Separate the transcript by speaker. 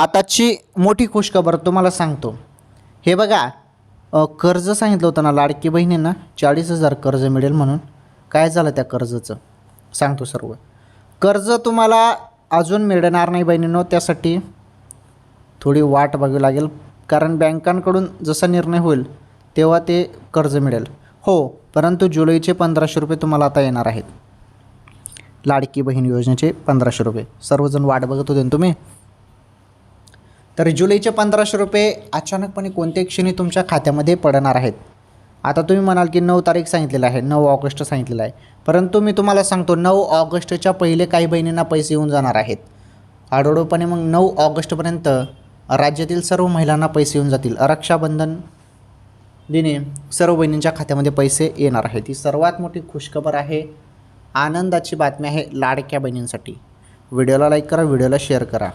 Speaker 1: आताची मोठी खुशखबर तुम्हाला सांगतो. हे बघा कर्ज सांगितलं होतं ना लाडकी बहिणींना चाळीस हजार कर्ज मिळेल म्हणून. काय झालं त्या कर्जाचं? सांगतो सर्व. कर्ज तुम्हाला अजून मिळणार नाही बहिणींनो त्यासाठी थोडी वाट बघावी लागेल. कारण बँकांकडून जसा निर्णय होईल तेव्हा ते कर्ज मिळेल. हो परंतु जुलैचे पंधराशे रुपये तुम्हाला आता येणार आहेत. लाडकी बहीण योजनेचे पंधराशे रुपये. सर्वजण वाट बघत होते ना तुम्ही? तर जुलैचे पंधराशे रुपये अचानकपणे कोणत्या क्षणी तुमच्या खात्यामध्ये पडणार आहेत. आता तुम्ही म्हणाल की नऊ तारीख सांगितलेलं आहे नऊ ऑगस्ट सांगितलेलं आहे. परंतु मी तुम्हाला सांगतो नऊ ऑगस्टच्या पहिले काही बहिणींना पैसे येऊन जाणार आहेत. हळूहळूपणे मग नऊ ऑगस्टपर्यंत राज्यातील सर्व महिलांना पैसे येऊन जातील. रक्षाबंधन दिने सर्व बहिणींच्या खात्यामध्ये पैसे येणार आहेत. ही सर्वात मोठी खुशखबर आहे आनंदाची बातमी आहे लाडक्या बहिणींसाठी. व्हिडिओला लाईक करा व्हिडिओला शेअर करा.